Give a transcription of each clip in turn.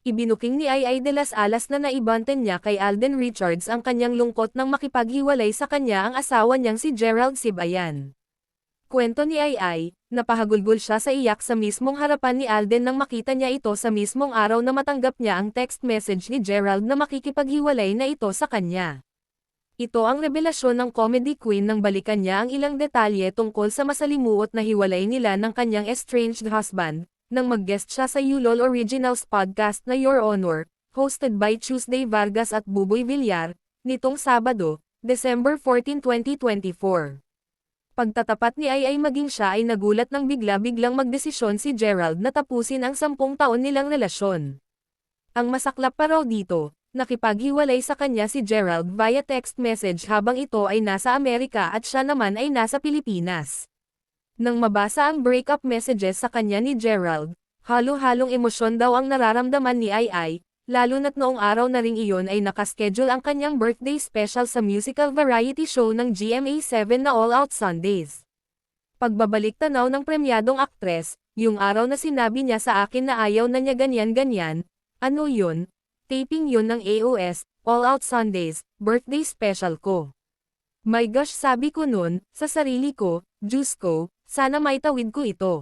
Ibinuking ni Ay de las Alas na naibanten niya kay Alden Richards ang kanyang lungkot nang makipaghiwalay sa kanya ang asawa niyang si Gerald Sibayan. Kwento ni Ay Ay, napahagulgol siya sa iyak sa mismong harapan ni Alden nang makita niya ito sa mismong araw na matanggap niya ang text message ni Gerald na makikipaghiwalay na ito sa kanya. Ito ang revelasyon ng comedy queen nang balikan niya ang ilang detalye tungkol sa masalimuot na hiwalay nila ng kanyang estranged husband, nang mag-guest siya sa Yulol Originals podcast na Your Honor, hosted by Tuesday Vargas at Buboy Villar, nitong Sabado, December 14, 2024. Pagtatapat ni Ay ay maging siya ay nagulat nang bigla-biglang magdesisyon si Gerald na tapusin ang sampung taon nilang relasyon. Ang masaklap pa raw dito, nakipaghiwalay sa kanya si Gerald via text message habang ito ay nasa Amerika at siya naman ay nasa Pilipinas. Nang mabasa ang breakup messages sa kanya ni Gerald, halo-halong emosyon daw ang nararamdaman ni Ai Ai, lalo na't noong araw na ring iyon ay nakaschedule ang kanyang birthday special sa musical variety show ng GMA7 na All Out Sundays. Pagbabalik tanaw ng premyadong aktres, yung araw na sinabi niya sa akin na ayaw na niya ganyan-ganyan, ano yun? Taping yun ng AOS, All Out Sundays, birthday special ko. My gosh sabi ko nun, sa sarili ko, Diyos ko, sana maitawid ko ito.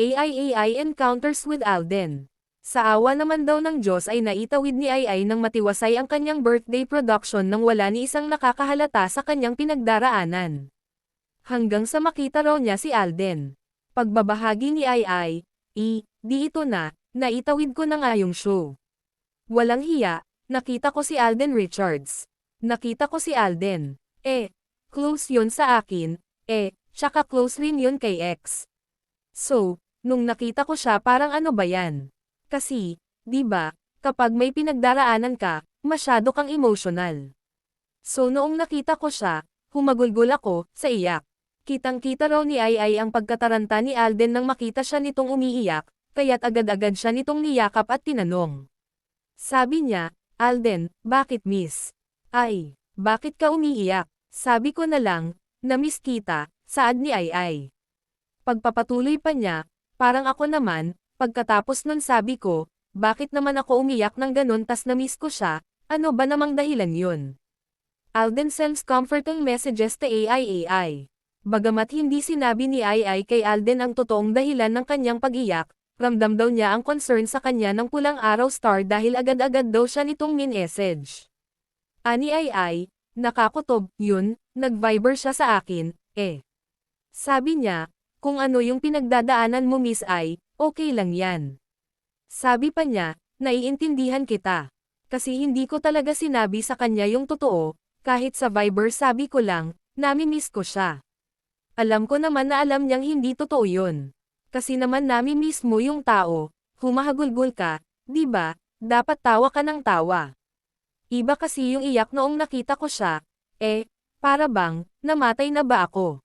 AIAI Encounters with Alden. Sa awa naman daw ng Diyos ay naitawid ni Ai nang matiwasay ang kanyang birthday production nang wala ni isang nakakahalata sa kanyang pinagdaraanan. Hanggang sa makita raw niya si Alden. Pagbabahagi ni Ai, i, di ito na, naitawid ko na nga yung show. Walang hiya, nakita ko si Alden Richards. Nakita ko si Alden. Eh, close yun sa akin, eh, Tsaka close rin yun kay X. So, nung nakita ko siya parang ano ba yan? Kasi, di ba, kapag may pinagdaraanan ka, masyado kang emotional. So noong nakita ko siya, humagulgol ako, sa iyak. Kitang-kita raw ni Ai Ai ang pagkataranta ni Alden nang makita siya nitong umiiyak, kaya't agad-agad siya nitong niyakap at tinanong. Sabi niya, Alden, bakit miss? Ay, bakit ka umiiyak? Sabi ko na lang, na miss kita, Saad ni Ai Ai. Pagpapatuloy pa niya, parang ako naman, pagkatapos nun sabi ko, bakit naman ako umiyak ng ganun tas na-miss ko siya, ano ba namang dahilan yun? Alden sends comforting messages to AIAI. Bagamat hindi sinabi ni AI kay Alden ang totoong dahilan ng kanyang pag-iyak, ramdam daw niya ang concern sa kanya ng pulang araw star dahil agad-agad daw siya nitong min-message. Ani AI, nakakutob, yun, nag-viber siya sa akin, eh. Sabi niya, kung ano yung pinagdadaanan mo miss ay, okay lang yan. Sabi pa niya, naiintindihan kita. Kasi hindi ko talaga sinabi sa kanya yung totoo, kahit sa Viber sabi ko lang, nami-miss ko siya. Alam ko naman na alam niyang hindi totoo yun. Kasi naman nami-miss mo yung tao, humahagulgol ka, di ba? Dapat tawa ka ng tawa. Iba kasi yung iyak noong nakita ko siya, eh, para bang, namatay na ba ako?